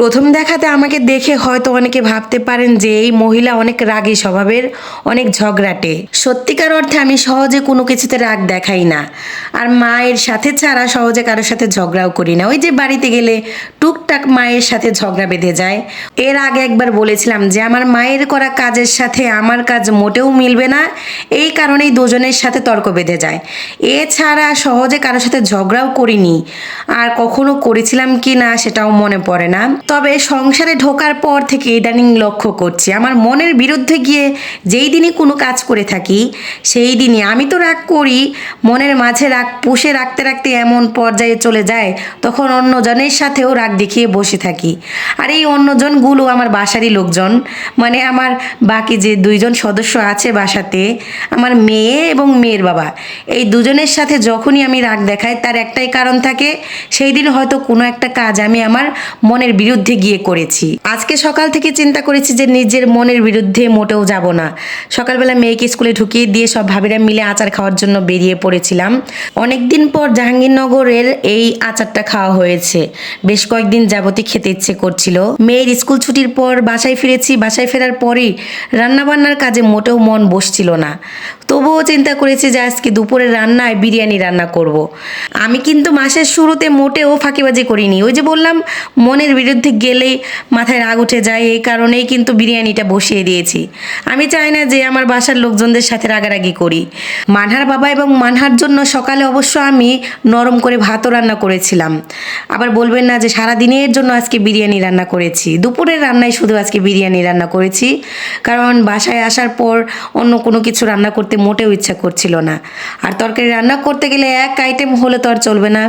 প্রথম দেখাতে আমাকে দেখে হয়তো অনেকে ভাবতে পারেন যে এই মহিলা অনেক রাগী স্বভাবের, অনেক ঝগড়াটে। সত্যিকার অর্থে আমি সহজে কোনো কিছুতে রাগ দেখাই না। আর মায়ের সাথে ছাড়া সহজে কারোর সাথে ঝগড়াও করি না। ওই যে বাড়িতে গেলে টুকটাক মায়ের সাথে ঝগড়া বেঁধে যায়। এর আগে একবার বলেছিলাম যে আমার মায়ের করা কাজের সাথে আমার কাজ মোটেও মিলবে না। এই কারণেই দুজনের সাথে তর্ক বেঁধে যায়। এছাড়া সহজে কারোর সাথে ঝগড়াও করিনি। আর কখনো করেছিলাম কি না সেটাও মনে পড়ে না। তবে সংসারে ঢোকার পর থেকে ইদানিং লক্ষ্য করছি। আমার মনের বিরুদ্ধে গিয়ে যেই দিনই কোনো কাজ করে থাকি, সেই দিনই। আমি তো রাগ করি, মনের মাঝে রাগ, পুষে রাখতে রাখতে এমন পর্যায়ে চলে যায়, তখন অন্যজনের সাথেও রাগ দেখিয়ে বসে থাকি। আর এই অন্যজনগুলো আমার বাসারই লোকজন। মানে আমার বাকি যে দুইজন সদস্য আছে বাসাতে, আমার মেয়ে এবং মেয়ের বাবা। এই দুজনের সাথে যখনই আমি রাগ দেখাই, তার একটাই কারণ থাকে, সেই দিন হয়তো কোনো একটা কাজ আমি আমার মনের বিরুদ্ধে গিয়ে করেছি। আজকে সকাল থেকে চিন্তা করেছি যে নিজের মনের বিরুদ্ধে মোটেও যাব না। সকালবেলা মেয়েকে স্কুলে ঢুকিয়ে দিয়ে সব ভাবিরা মিলে আচার খাওয়ার জন্য বেরিয়ে পড়েছিলাম। অনেক দিন পর জাহাঙ্গীরনগরের এই আচারটা খাওয়া হয়েছে। বেশ কয়েকদিন যাবতই খেতে ইচ্ছে করছিল। মেয়ের স্কুল ছুটির পর বাসায় ফিরেছি। বাসায় ফেরার পরেই রান্নাবান্নার কাজে মোটেও মন বসছিল না। তবুও চিন্তা করেছি যে আজকে দুপুরে রান্নায় বিরিয়ানি রান্না করব। আমি কিন্তু মাসের শুরুতে মোটেও ফাঁকিবাজি করিনি। ওই যে বললাম, মনের বিরুদ্ধে গেলেই মাথায় রাগ উঠে যায়, এই কারণেই কিন্তু বিরিয়ানিটা বসিয়ে দিয়েছি। আমি চাই না যে আমার বাসার লোকজনদের সাথে রাগারাগি করি। মানহার বাবা এবং মানহার জন্য সকালে অবশ্য আমি নরম করে ভাতও রান্না করেছিলাম। আবার বলবেন না যে সারা দিনের জন্য আজকে বিরিয়ানি রান্না করেছি। দুপুরের রান্নায় শুধু আজকে বিরিয়ানি রান্না করেছি। কারণ বাসায় আসার পর অন্য কোনো কিছু রান্না করতে মোটেও ইচ্ছা করছিল না। আর তরকারি রান্না করতে গেলে এক আইটেম হলে তো আর চলবে না।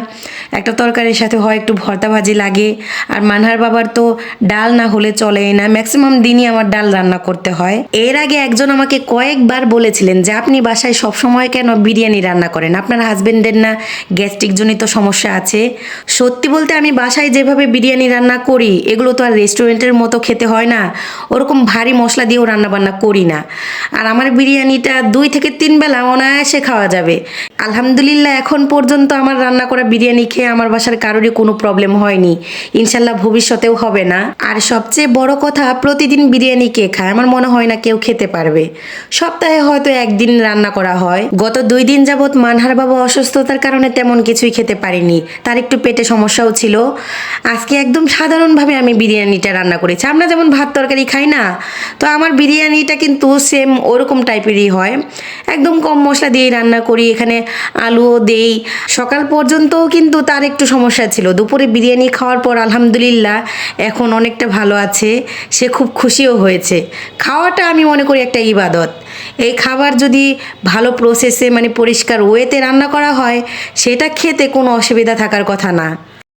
একটা তরকারির সাথে হয় একটু ভর্তা ভাজি লাগে। আর মানহার বাবার তো ডাল না হলে চলেই না। ম্যাক্সিমাম দিনই আমার ডাল রান্না করতে হয়। এর আগে একজন আমাকে কয়েকবার বলেছিলেন যে, আপনি বাসায় সব সময় কেন বিরিয়ানি রান্না করেন? আপনার হাজবেন্ডের না গ্যাস্ট্রিক জনিত সমস্যা আছে? সত্যি বলতে আমি বাসায় যেভাবে বিরিয়ানি রান্না করি, এগুলো তো আর রেস্টুরেন্টের মতো খেতে হয় না। ওরকম ভারী মশলা দিয়েও রান্না বান্না করি না। আর আমার বিরিয়ানিটা দুই থেকে তিন বেলা অনায়াসে খাওয়া যাবে। আলহামদুলিল্লাহ, এখন পর্যন্ত আমার রান্না করা বিরিয়ানি খেয়ে আমার বাসার কারোরই কোনো প্রবলেম হয়নি। ইনশাল্লাহ ভবিষ্যতেও হবে না। আর সবচেয়ে বড় কথা, প্রতিদিন বিরিয়ানি কে খায়? আমার মনে হয় না কেউ খেতে পারবে। সপ্তাহে হয়তো একদিন রান্না করা হয়। গত দুই দিন যাবৎ মানহার বাবা অসুস্থতার কারণে তেমন কিছুই খেতে পারিনি। তার একটু পেটে সমস্যাও ছিল। আজকে একদম সাধারণভাবে আমি বিরিয়ানিটা রান্না করেছি। আমরা যেমন ভাত তরকারি খাই না, তো আমার বিরিয়ানিটা কিন্তু সেম ওরকম টাইপেরই হয়। একদম কম মশলা দিয়েই রান্না করি। এখানে আলুও দেই। সকাল পর্যন্তও কিন্তু তার একটু সমস্যা ছিল। দুপুরে বিরিয়ানি খাওয়ার পর আলহামদুলিল্লাহ এখন অনেকটা ভালো আছে। সে খুব খুশিও হয়েছে। খাওয়াটা আমি মনে করি একটা ইবাদত। এই খাবার যদি ভালো প্রসেসে মানে পরিষ্কার ওয়েতে রান্না করা হয়, সেটা খেতে কোনো অসুবিধা থাকার কথা না।